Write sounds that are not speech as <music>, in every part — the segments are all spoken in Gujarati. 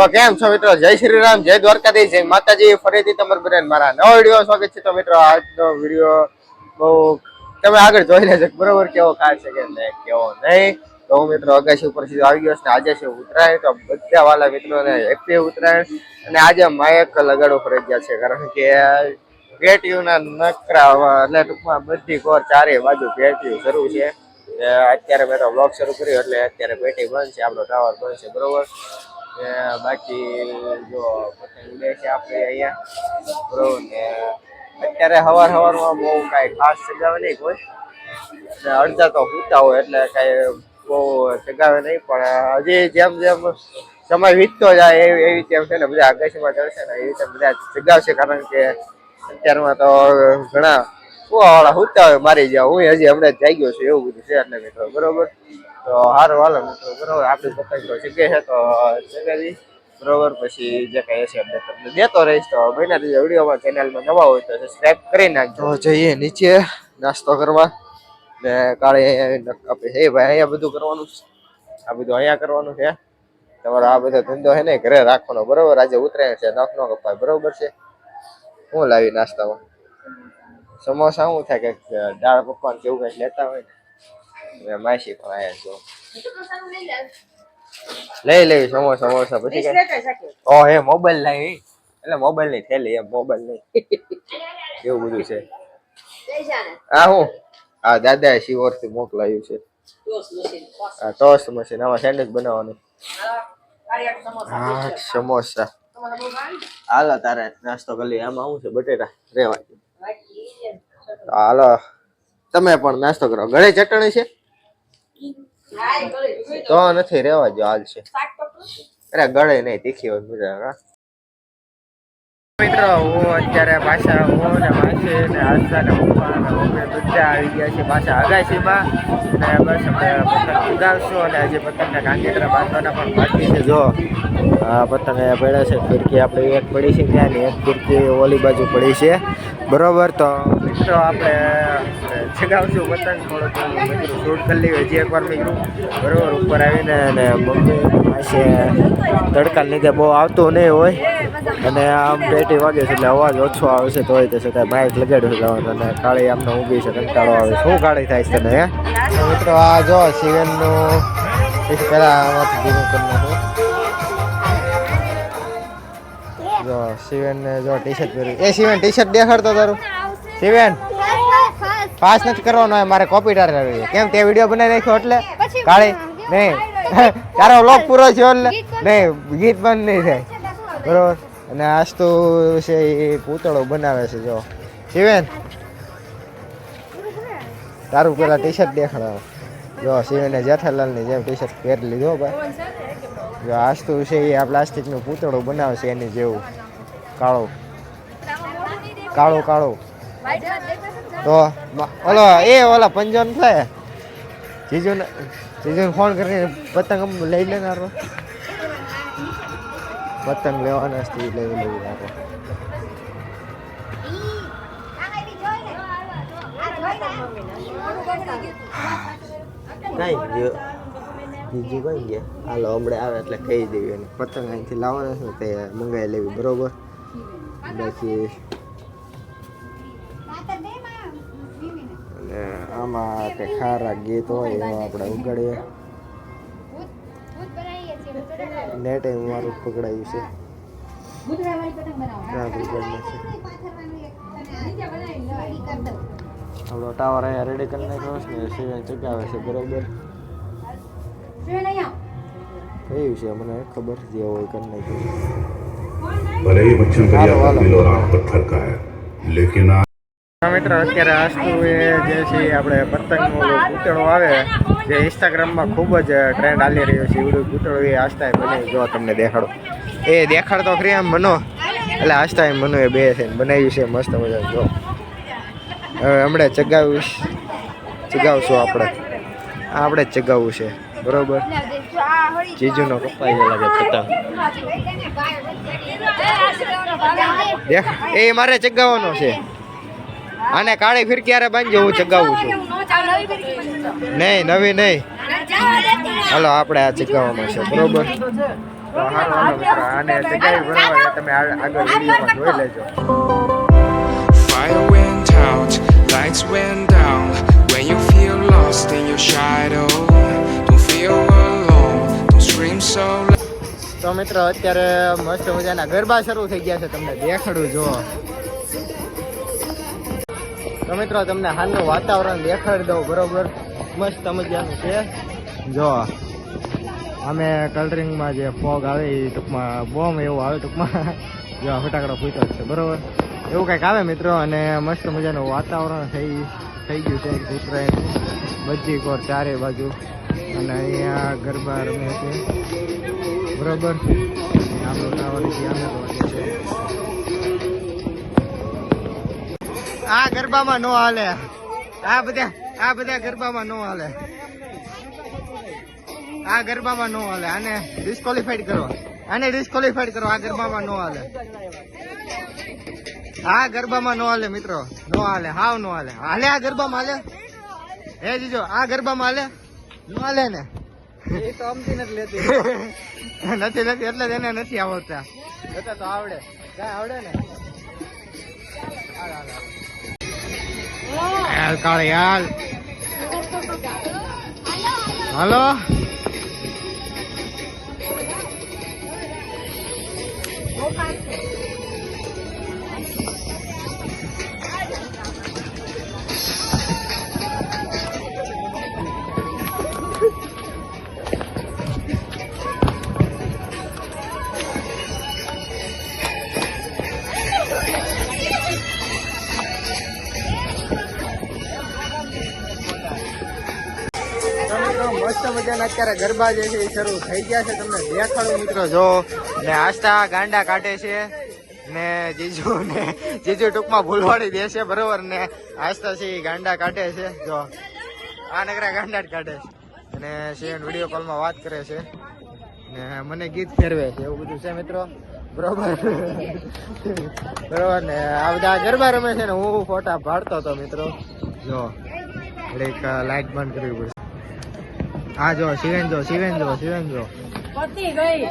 તો કેમ છો મિત્રો? જય શ્રી રામ, જય દ્વારકાધીશ, જય માતાજી. ફરીથી તમારું બધાને મારા નવો વીડિયો સ્વાગત છે. તો મિત્રો, આજનો વીડિયો બહુ તમે આગળ જોઈ લેજો બરોબર કેવો ખાય છે કે નહીં, કેવો નહીં. તો હું મિત્રો અગાશી ઉપર સીધો આવી ગયો છે આજે છે ઉત્તરાયણ, તો બધા વાલા મિત્રોને હેપી ઉત્તરાયણ. અને આજે માયક લગાડો ફરજિયાત છે, કારણ કે પેટીયુના નકરા એટલે ટૂંકમાં બધી કોર ચારે બાજુ પેટીયું શરૂ છે. અત્યારે મેં તો બ્લોગ શરૂ કર્યો, એટલે અત્યારે પેટી બંધ છે, આપણો ટાવર બંધ છે, બરોબર. બાકી જો પતંગ આપણે અહીંયા, બરોબર. ને અત્યારે હવાર હવારમાં બહુ કાંઈ ખાસ સજાવે નહીં કોઈ. અડધા તો સૂતા હોય એટલે કાંઈ બહુ સગાવે નહીં, પણ હજી જેમ જેમ સમય વીતતો જાય એવી એવી તેમ છે ને બધા આકાશમાં ચડશે ને એવી રીતે બધા સગાવશે કારણ કે અત્યારમાં તો ઘણા વાળા સૂતા હોય, મારી જાવ હું હજી હમણાં જાગ્યો છું એવું બધું છે એટલે મિત્રો, બરોબર. તો હારો, હાલો, મિત્રો. બરોબર, આપણી પતંગ તો જગ્યા છે, તો ચગાવી બરોબર, પછી જે કઈ હશે અપડેટ તમને દેતો રહીશ. તો મહિના બીજા વિડીયોમાં ચેનલમાં નવા હોય તો સબસ્ક્રાઈબ કરી નાખજો. જઈએ નીચે, નાસ્તો કરવા. ને કાળે આપણે, હે ભાઈ, અહીંયા બધું કરવાનું છે? આ બધું અહીંયા કરવાનું છે? તમારો આ બધો ધંધો છે ને ઘરે રાખવાનો. બરોબર, આજે ઉતરાયણ છે, નખ નો કપાય. બરોબર છે? હું લાવી નાસ્તામાં? સમોસા શું થાય કે દાળ પકવાન કેવું કઈ લેતા હોય ને? માસી પણ આયા છો લઈ લેવી સમોસા સમોસા પછી ઓ હે મોબાઈલ નહીં એટલે મોબાઈલ નહીં થેલી એમ મોબાઈલ નહીં. એવું બધું છે. હા હું? હા દાદા શિવરથી મોકલાયું છે. આ ટોસ્ટ મશીન આમાં સેન્ડવિચ બનાવવાનું. હા સમોસા. હાલો તારે નાસ્તો કરી લઈએ. આમાં શું છે? બટેટા રેવા હાલો તમે પણ નાસ્તો કરો. ઘરે ચટણી છે? તો નથી રેવા જો હાલ છે. અરે ગળે નહીં તીખી હોય મિત્રો, હું અત્યારે પાછા હું માસી ને આસ્થા ને બધા આવી ગયા છે પાછા અગાશીમાં ને બસ પતંગ ઉગાડશું અને હજી પતંગના કાંકીટરા બાંધવાના પણ બાકી છે. જો, આ પતંગ અહીંયા પડ્યા છે. ફિરકી આપણે એક પડી છે ત્યાં ને એક ફિરકી ઓલી બાજુ પડી છે. બરોબર, તો મિત્રો, આપણે ચગાવશું પતંગ થોડો થોડો શૂટ કરી લઈએ હજી એકવાર નીકળું બરાબર ઉપર આવીને અને મમ્મી પાસે તડકા લીધે બહુ આવતું નહીં હોય. અને આમ પેટી વાગે છે એટલે અવાજ ઓછો આવે છે તોય તે શકાય માઇક લગાડ્યું જવાનું. અને કાળી આમને ઊભી છે, કંટાળો આવે શું કાળી થાય છે તને, હે? મિત્રો, આ જો શિવનનું એક પહેલાં આમાંથી ધીમું કરી જો શિવેન જો ટી શર્ટ પહેર્યું. એ શિવેન ટી શર્ટ દેખાડતો તારું. શિવન! પાસ નથી કરવાનો હોય મારે કોપી કરવી કેમ તે વીડિયો બનાવી નાખ્યો એટલે? કાળી નહીં. <laughs> તારો લોક પૂરો થયો એટલે? નહીં ગીત બંધ નહીં થાય. બરોબર? અને આજ તો છે એ પૂતળો બનાવે છે જો. શિવેન? તારું પેલા ટી શર્ટ દેખાડાવો જો શિવેને જેઠાલાલની જેમ ટી શર્ટ પહેરી લીધો ભાઈ. જો આજ તો છે એ આ પ્લાસ્ટિકનું પૂતળો બનાવે છે એની જેવું. કાળો. કાળો કાળો. તો ઓલો, એ ઓલા પંજોન થાય જીજુને જીજુને ફોન કરીને પતંગ લઈ લેનારો. પતંગ લેવાના છે લઈ લેવું આપણે કઈ ગયો? બીજી કઈ ગયા? હાલો, હમણાં આવે એટલે કહી દેવી એને. પતંગ અહીંથી લાવવાના છે, તે મંગાવી લેવી, બરોબર? બાકી અને આમાં કંઈ ખારા ગીત હોય એમાં આપણે ઉગાડીએ નેટ એ મારું પકડાયું છે ના પકડાયું છે આપણો ટાવર અહીંયા રેડી કરી નાખ્યો છે ને સિવાય ચગાવે છે બરોબર કયું છે મને ખબર જે હોય કરી નાખ્યું भले ही बच्चन हालो, करिया हालो। दिल और आंख पत्थर का है लेकिन आज મિત્રો, અત્યારે આસ્તુ એ જે છે આપણે પતંગનો ઓલો પૂતળો આવે, જે ઇન્સ્ટાગ્રામમાં ખૂબ જ ટ્રેન્ડ હાલી રહ્યો છે એવડું પૂતળો એ આસ્થા બને જો તમને દેખાડો. એ દેખાડતો ખરી આમ મનો, એટલે આસ્થા એમ મનો એ બે છે, બનાવ્યું છે, મસ્ત મજા જો. હવે હમણાં ચગાવ્યું ચગાવશું આપણે. આપણે જ ચગાવવું છે, બરોબર? જીજુનો કપાઈ ગયો લાગે પતંગ. એ મારે ચગાવવાનો છે. આને કાળી ફિરકી ક્યારે બાંધજો હું ચગાવું છું. નહીં નવી નહીં. હલો આપણે આ ચગાવવાનો છે બરોબર? આને તમે આગળ વિડીયોમાં જોઈ લેજો. Fire went out, lights went down. When you feel lost in your shadow, don't feel alone, don't scream so loud. તો મિત્રો અત્યારે મસ્ત મજાના ગરબા શરૂ થઈ ગયા છે તમને દેખાડું જો તો મિત્રો, તમને હાલનું વાતાવરણ દેખાડી દઉં. બરોબર? મસ્ત મજાનું છે. જો, અમે કલરિંગમાં જે ફોગ આવે એ ટૂંકમાં બોમ્બ એવું આવે ટૂંકમાં. <laughs> જો, ફટાકડો ફૂટો છે, બરોબર? એવું કંઈક આવે મિત્રો, અને મસ્ત મજાનું વાતાવરણ થઈ થઈ ગયું છે. ઉત્તરાયણ બધી કોર ચારે બાજુ, અને અહીંયા ગરબા રમે છે. બરોબર? આપણો ટાવર છે. આ ગરબામાં નો હાલે. આ બધા આ બધા ગરબામાં નો હાલે. આ ગરબામાં નો હાલે. આને ડિસ્કોલિફાઈડ કરો. આને ડિસ્કોલિફાઈડ કરો. આ ગરબામાં નો હાલે. આ ગરબામાં નો હાલે મિત્રો. નો હાલે. હાવ નો હાલે. હાલે આ ગરબામાં હાલે? હે જીજો આ ગરબામાં હાલે? નો હાલે ને? એ તો અમથી <laughs> નથી લેતી. એટલે જ એને નથી આવડતા. તો આવડે. કાંઈ આવડે ને? હાલ, હાલ, હાલ. હાલ મસ્ત મજાના અત્યારે ગરબા જે છે એ શરૂ થઈ ગયા છે. તમને દેખાડું મિત્રો, જો. ને આસ્તા ગાંડા કાઢે છે. ને જીજુ જીજુ ટૂંકમાં ભૂલવાડી દે છે બરોબર? ને આસ્તા છે ગાંડા કાઢે છે. જો. આ નકરા ગાંડા જ કાઢે છે. અને સીએન વીડિયો કોલમાં વાત કરે છે. ને મને ગીત ફેરવે છે, એવું બધું છે મિત્રો. બરોબર? બરોબર? ને આ બધા ગરબા રમે છે ને હું ફોટા પાડતો હતો મિત્રો. જો. એક લાઈટ બંધ કરવી પડશે. હા જો શિવેન જો શિવેન જો શિવેન જો પતી ગઈ.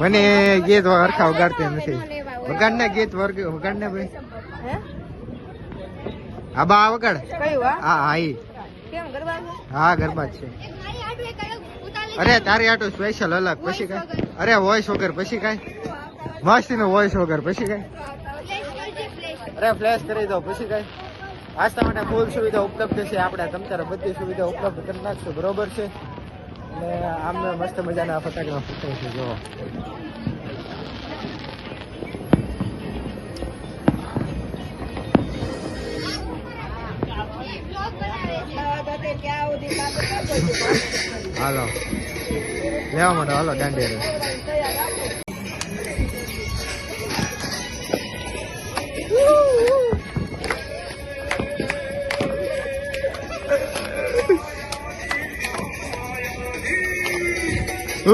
મને ગીત હરખા વગાડતી નથી. વગાડ ને ગીત વર્ગ વગાડ ને ભાઈ. હે? બા આ વગાડ હા? હા ઈ. કેમ ગરબા છે? હા ગરબા જ છે. અરે તારી આટું સ્પેશિયલ અલગ. પછી કઈ? અરે વોઇસ વગર પછી કઈ? મસ્તી નો વોઇસ વગર પછી કઈ? અરે ફ્લેશ કરી દો પછી કઈ? આસ્તા માટે ફૂલ સુવિધા ઉપલબ્ધ છે. આપણે તમ બધી સુવિધા ઉપલબ્ધ કરી નાખશું. બરોબર છે? અને આમ મસ્ત મજાના ફટાકડા ફૂટે છે જો હાલો. લેવા માટે હાલો, દાંડિયા હાલ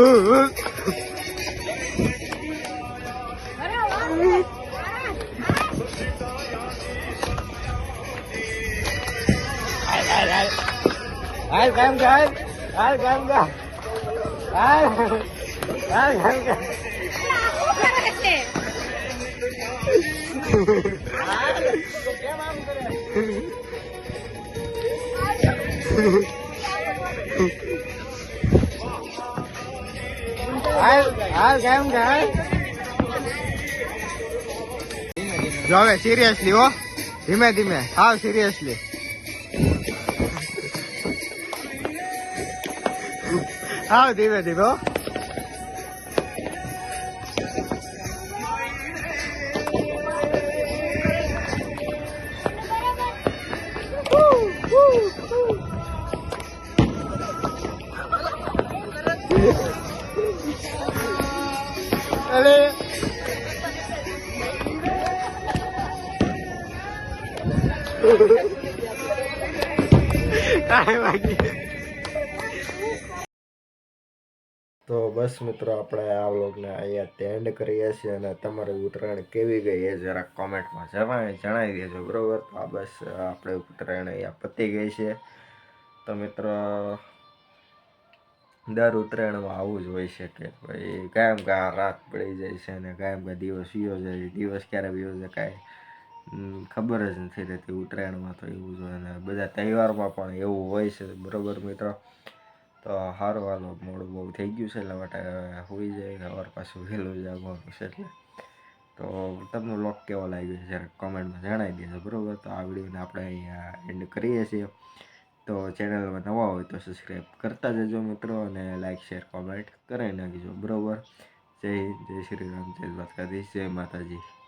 કામ કર હાલ કામ કર હાલ હાલ કામ કર હાલ હાલ કામ કર જો સિરિયસલી હો. ધીમે ધીમે. હાવ સિરિયસલી હાવ ધીમે ધીમે તો બસ મિત્રો, આપણે આ વ્લોગને અહીંયા ટેન્ડ કરીએ છીએ અને તમારી ઉત્તરાયણ કેવી ગઈ એ જરાક કોમેન્ટમાં જણાવી જણાવી દેજો, બરોબર? તો આ બસ આપણે ઉત્તરાયણ અહીંયા પતી ગઈ છે. તો મિત્રો, દર ઉત્તરાયણમાં આવું જ હોય છે કે ભાઈ કાયમ કાં રાત પડી જાય છે અને કાયમ કા દિવસ વિયો જાય, દિવસ ક્યારે વિયો જાય કાંઈ ખબર જ નથી રહેતી ઉત્તરાયણમાં તો એવું જ અને બધા તહેવારમાં પણ એવું હોય છે, બરાબર મિત્રો? તો સારું હાલો, મોડું બહુ થઈ ગયું છે એટલા માટે હોઈ જાય અવાર પાછું વહેલું જાગવાનું છે એટલે. તો તમને લોક કેવો લાગ્યો છે, જરા કોમેન્ટમાં જણાવી દેજો, બરાબર? તો આ વિડીયોને આપણે અહીંયા એન્ડ કરીએ છીએ. તો ચેનલમાં નવા હોય તો સબસ્ક્રાઈબ કરતા જજો મિત્રો, અને લાઈક શેર કોમેન્ટ કરાવી નાખજો, બરાબર? જય જય શ્રી રામ, જય દ્વારકાધીશ, જય માતાજી.